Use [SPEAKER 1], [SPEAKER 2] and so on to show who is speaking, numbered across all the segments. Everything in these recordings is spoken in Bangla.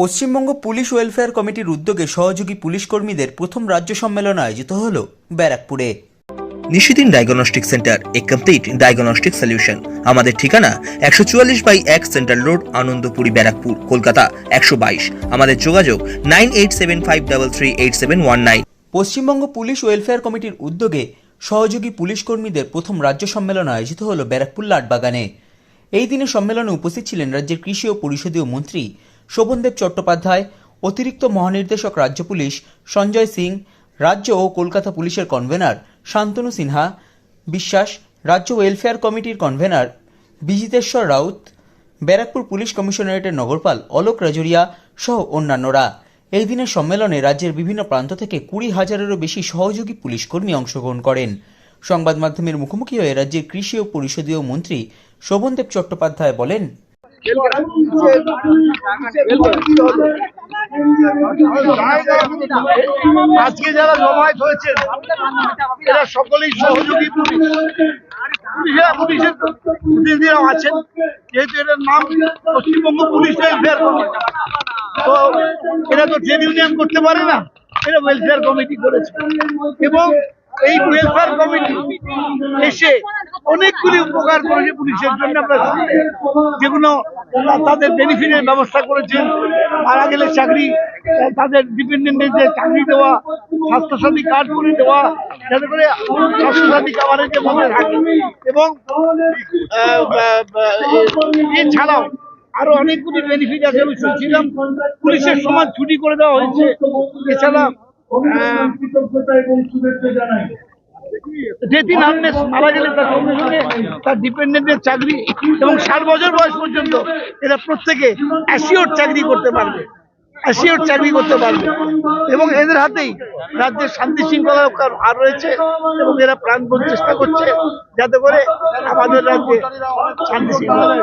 [SPEAKER 1] পশ্চিমবঙ্গ পুলিশ ওয়েলফেয়ার কমিটির উদ্যোগে সহযোগী পুলিশ কর্মীদের প্রথম রাজ্য সম্মেলন আয়োজিত হল ব্যারাকপুরে।
[SPEAKER 2] নিশিদিন ডায়াগনস্টিক সেন্টার এ কমপ্লিট ডায়াগনস্টিক সলিউশন। আমাদের ঠিকানা একশো চুয়াল্লিশ বাই এক সেন্ট্রাল রোড আনন্দপুরি ব্যারাকপুর কলকাতা একশো বাইশ। আমাদের যোগাযোগ nine eight seven five double three eight seven one nine.
[SPEAKER 1] Paschimbanga police welfare কমিটির উদ্যোগে সহযোগী পুলিশ কর্মীদের প্রথম রাজ্য সম্মেলন আয়োজিত হল ব্যারাকপুর লাটবাগানে। এই দিনে সম্মেলনে উপস্থিত ছিলেন রাজ্যের কৃষি ও পরিষদীয় মন্ত্রী শোভনদেব চট্টোপাধ্যায়, অতিরিক্ত মহানির্দেশক রাজ্য পুলিশ, সঞ্জয় সিং, রাজ্য ও কলকাতা পুলিশের কনভেনার শান্তনু সিনহা, বিশ্বাস, রাজ্য ওয়েলফেয়ার কমিটির কনভেনার বিজিতেশ্বর রাউত, ব্যারাকপুর পুলিশ কমিশনারেটের নগরপাল অলোক রাজুরিয়া সহ অন্যান্যরা। এই দিনের সম্মেলনে রাজ্যের বিভিন্ন প্রান্ত থেকে কুড়ি হাজারেরও বেশি সহযোগী পুলিশ কর্মী অংশগ্রহণ করেন। সংবাদ মাধ্যমের মুখোমুখি হয়ে রাজ্যের কৃষি ও পরিষদীয় মন্ত্রী শোভনদেব চট্টোপাধ্যায় বলেন
[SPEAKER 3] আজকে যারা জমায়েত হয়েছেন, এরা সকলেই সহযোগী পুলিশ। পুলিশেরা পুলিশের প্রতিনিধিরাও আছেন, যেহেতু এটার নাম পশ্চিমবঙ্গ পুলিশ ওয়েলফেয়ার তো এরা তো ট্রেড ইউনিয়ন করতে পারে না, এরা ওয়েলফেয়ার কমিটি করেছে। এবং এই ওয়েলফেয়ার কমিটি এসে অনেকগুলি উপকার করেছে পুলিশের জন্য আমরা যেগুলো তাদের বেনিফিটের ব্যবস্থা করেছেন। মারা গেলে চাকরি তাদের ডিপেন্ডেন্টের যে চাকরি দেওয়া, স্বাস্থ্যসাথী কার্ড করে দেওয়া, যাতে করে স্বাস্থ্যসাথী কাভারেজ মধ্যে থাকে। এবং এছাড়াও আরও অনেকগুলি বেনিফিট আছে, আমি শুনছিলাম। পুলিশের সমান ছুটি করে দেওয়া হয়েছে। এছাড়া যেদিন আর্নেস মারা গেলে তার সঙ্গে সঙ্গে তার ডিপেন্ডেন্টের চাকরি এবং ষাট বছর বয়স পর্যন্ত এরা প্রত্যেকে অ্যাসিওর চাকরি করতে পারবে অ্যাসিওর চাকরি করতে পারবে। এবং এদের হাতেই রাজ্যের শান্তি শৃঙ্খলা আর রয়েছে এবং এরা প্রাণপণ চেষ্টা করছে যাতে করে আমাদের রাজ্যে শান্তি শৃঙ্খলা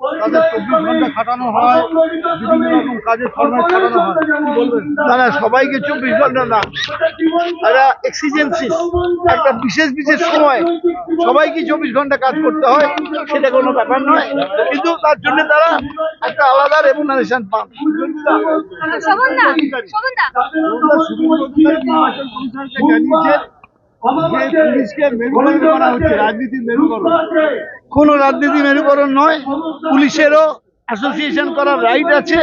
[SPEAKER 3] তাদের চব্বিশ ঘণ্টা খাটানো হয় বিভিন্ন রকম কাজের খাটানো হয়। সবাইকে চব্বিশ ঘণ্টা না এক্সিজেন্সিস একটা বিশেষ বিশেষ সময় সবাইকে চব্বিশ ঘণ্টা কাজ করতে হয় সেটা কোনো ব্যাপার নয়। কিন্তু তার জন্য তারা একটা আলাদা রেমুনারেশন পান।
[SPEAKER 4] শোভন দা শোভন দা
[SPEAKER 3] কোনো রাজনীতি মেরুকরণ নয় পুলিশেরও অ্যাসোসিয়েশন করার রাইট আছে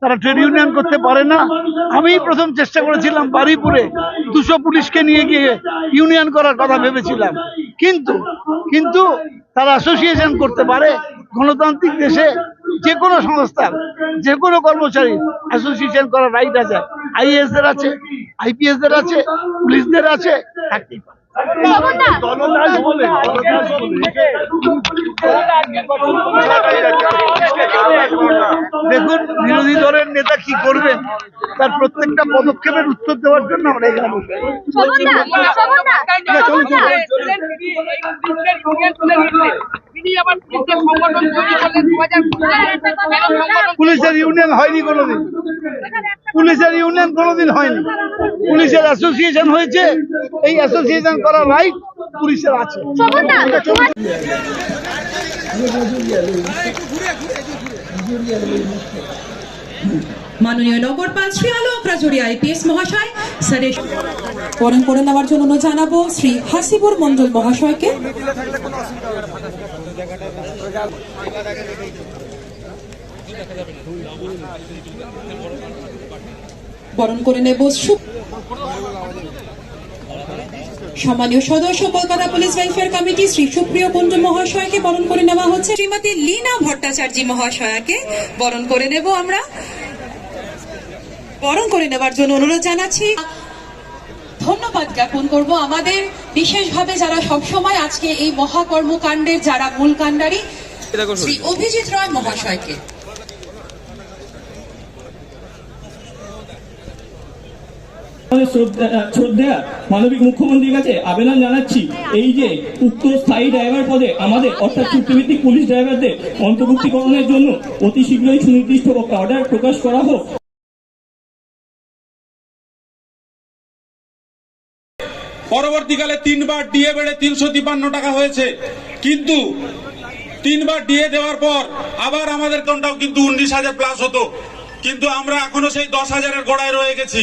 [SPEAKER 3] তারা ট্রেড ইউনিয়ন করতে পারে না। আমি প্রথম চেষ্টা করেছিলাম বারুইপুরে দুশো পুলিশকে নিয়ে গিয়ে ইউনিয়ন করার কথা ভেবেছিলাম। কিন্তু কিন্তু তারা অ্যাসোসিয়েশন করতে পারে গণতান্ত্রিক দেশে যে কোনো সংস্থার যে কোনো কর্মচারী অ্যাসোসিয়েশন করার রাইট আছে। আইএস দের আছে আইপিএস দের আছে পুলিশদের আছে থাকতেই পারে। দেখুন বিরোধী দলের নেতা কি করবেন? তার প্রত্যেকটা পদক্ষেপের উত্তর দেওয়ার জন্য আমরা এখানে। পুলিশের ইউনিয়ন হয়নি কোনোদিন। পুলিশের ইউনিয়ন কোনোদিন হয়নি। পুলিশের অ্যাসোসিয়েশন হয়েছে। এই অ্যাসোসিয়েশন করার রাইট পুলিশের আছে।
[SPEAKER 5] মাননীয় নগরপাল শ্রী আলোক রাজুরি আইপিএস মহাশয়, স্যারের বরণ করে নেওয়ার জন্য জানাব শ্রী হাসিবুর মন্ডল মহাশয়কে। বরণ করে নেব সু- সম্মানীয় সদস্য Kolkata police welfare committee Shri Supriya Kunja মহাশয়কে বরণ করে নেওয়া হচ্ছে। শ্রীমতী লীনা ভট্টাচার্য মহাশয়াকে বরণ করে নেব আমরা। বরণ করে নেবার জন্য অনুরোধ জানাচ্ছি। ধন্যবাদ জ্ঞাপন করব আমাদের। বিশেষভাবে যারা সবসময় আজকে এই মহাকর্মকাণ্ডের যারা মূল কাণ্ডারি শ্রী অভিজিৎ রায় মহাশয়কে।
[SPEAKER 6] মানবিক মুখ্যমন্ত্রীর কাছে আবেদন জানাচ্ছি এই যে উক্ত স্থায়ী ড্রাইভার পদে আমাদের, অর্থাৎ চুক্তিভিত্তিক পুলিশ ড্রাইভারদের অন্তর্ভুক্তিকরণের জন্য অতি শীঘ্রই সুনির্দিষ্ট অর্ডার প্রকাশ করা হোক।
[SPEAKER 7] পরবর্তীকালে তিনবার ডিএ বেড়ে তিনশো তিপ্পান্ন টাকা হয়েছে। কিন্তু তিনবার ডিএ দেওয়ার পর আবার আমাদের কোনটাও কিন্তু উনিশ হাজার প্লাস হতো। কিন্তু আমরা এখনও সেই দশ হাজারের গোড়ায় রয়ে গেছি।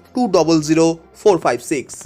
[SPEAKER 2] two double zero four five six